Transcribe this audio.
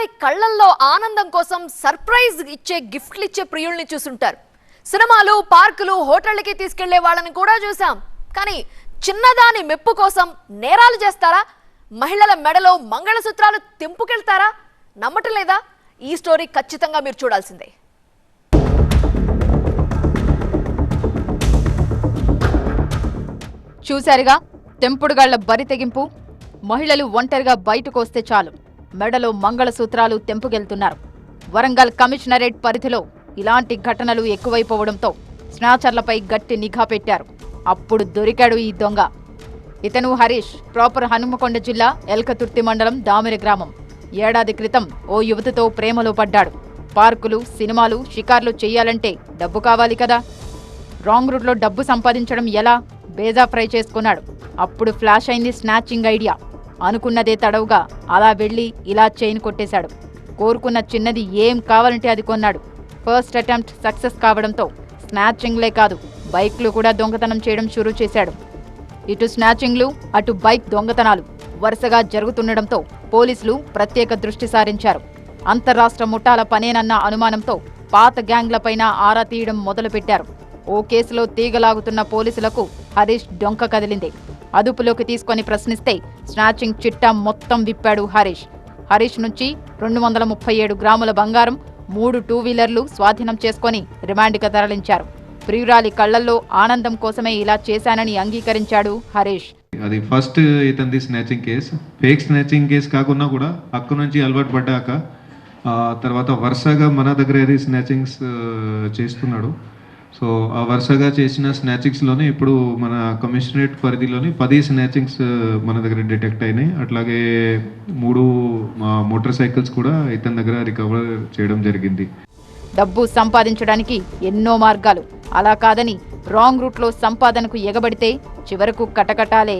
ఒక్కోసారి కళ్ళల్లో ఆనందం కోసం సర్ప్రైజ్ ఇచ్చే గిఫ్ట్లు ఇచ్చే ప్రియుల్ని చూసుంటారు. సినిమాలు పార్కులు హోటళ్ళకి తీసుకెళ్ళే వాళ్ళని కూడా చూసాం. కానీ చిన్నదాని మెప్పు కోసం నేరాలు చేస్తారా? మహిళల మెడలో మంగళసూత్రాలు తెంపుకెళ్తారా? నమ్మటం లేదా? ఈ స్టోరీ ఖచ్చితంగా మీరు చూడాల్సిందే. చూశారుగా? తెంపుడుగాళ్ళ బరి తెగింపు. మహిళలు ఒంటరిగా బయటకు వస్తే చాలు. మెడలో మంగళసూత్రాలు తెంపుకెళ్తున్నారు వరంగల్ కమిషనరేట్ పరిధిలో ఇలాంటి ఘటనలు ఎక్కువైపోవడంతో స్నాచర్లపై గట్టి నిఘా పెట్టారు. అప్పుడు దొరికాడు ఈ దొంగ. ఇతను హరీష్ ప్రాపర్ హనుమకొండ జిల్లా ఎల్కతుర్తి మండలం దామిరి గ్రామం. ఏడాది క్రితం ఓ యువతితో ప్రేమలో పడ్డాడు. పార్కులు సినిమాలు షికార్లు చెయ్యాలంటే డబ్బు కావాలి కదా? రాంగ్ రూట్లో డబ్బు సంపాదించడం ఎలా? బేజా ఫ్రై చేసుకున్నాడు. అప్పుడు ఫ్లాష్ అయింది స్నాచింగ్ ఐడియా. అనుకున్నదే తడవుగా. అలా వెళ్ళి ఇలా చైన్ కొట్టేశాడు. కోరుకున్న చిన్నది ఏం కావాలంటే అది కొన్నాడు. ఫస్ట్ అటెంప్ట్ సక్సెస్ కావడంతో స్నాచింగ్లే కాదు బైక్లు కూడా దొంగతనం చేయడం షురూ చేశాడు. ఇటు స్నాచింగ్లు అటు బైక్ దొంగతనాలు వరుసగా జరుగుతుండడంతో పోలీసులు ప్రత్యేక దృష్టి సారించారు. అంతరాష్ట్ర ముఠాల పనేనన్న అనుమానంతో పాత గ్యాంగ్లపైన ఆరా తీయడం మొదలుపెట్టారు. ఓ కేసులో తీగలాగుతున్న పోలీసులకు హరీష్ డొంక కదిలింది. అదుపులోకి తీసుకొని ప్రశ్నిస్తే స్నాచింగ్ చిట్టా మొత్తం విప్పాడు హరీష్. హరీష్ నుంచి రెండు వందల ముప్పై ఏడు గ్రాముల బంగారం మూడు టూ వీలర్లు స్వాధీనం చేసుకొని రిమాండ్గా తరలించారు. ప్రియురాలి కళ్ళల్లో ఆనందం కోసమే ఇలా చేశానని అంగీకరించాడు హరీష్. అది first ఇతనిది snatching case. Fake snatching case కాకుండా కూడా అక్క నుంచి అలవాటు పడ్డాక తర్వాత వరుసగా మన దగ్గర ఏది స్నాచింగ్స్ చేస్తున్నాడు. సో ఆ వరుసగా చేసిన స్నాచింగ్స్లోనే ఇప్పుడు మన కమిషనరేట్ పరిధిలోని పది స్నాచింగ్స్ మన దగ్గర డిటెక్ట్ అయినాయి. అట్లాగే మూడు మోటార్ సైకిల్స్ కూడా ఇతని దగ్గర రికవర్ చేయడం జరిగింది. డబ్బు సంపాదించడానికి ఎన్నో మార్గాలు. అలా కాదని రాంగ్ రూట్లో సంపాదనకు ఎగబడితే చివరకు కటకటాలే.